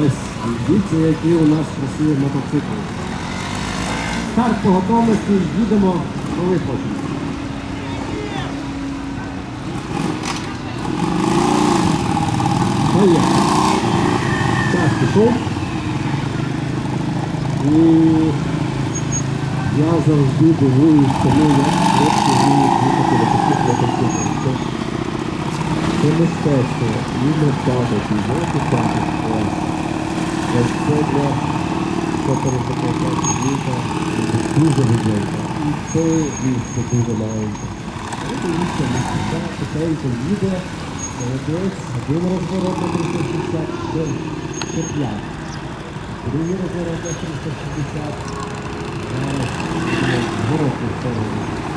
Ось, дивіться, який у нас красивий мотоцикл. Старт по готовності, їдемо, коли хочемо. Поїхали. Пішов. І я завжди дивуюсь, тому як хлопці вміють їхати на таких мотоциклах. Це, мистецтво, і методики, знаєте, так, ось. Ось це для дуже висока. І це місце дуже маленьке. Але дивіться, місця тихенько їде, молодець, один розворот на 360, ще, ще п'ять. Другий розворот на 360. Зараз зворот у сторону.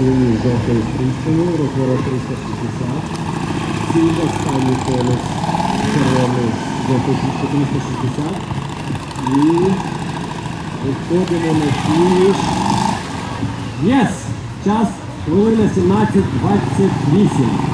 На жовтої стрічкою, розворот 360. І останній конус червоний жовтої стрічкою 360. І виходимо на фініш. Єс! Час хвилина 17.28.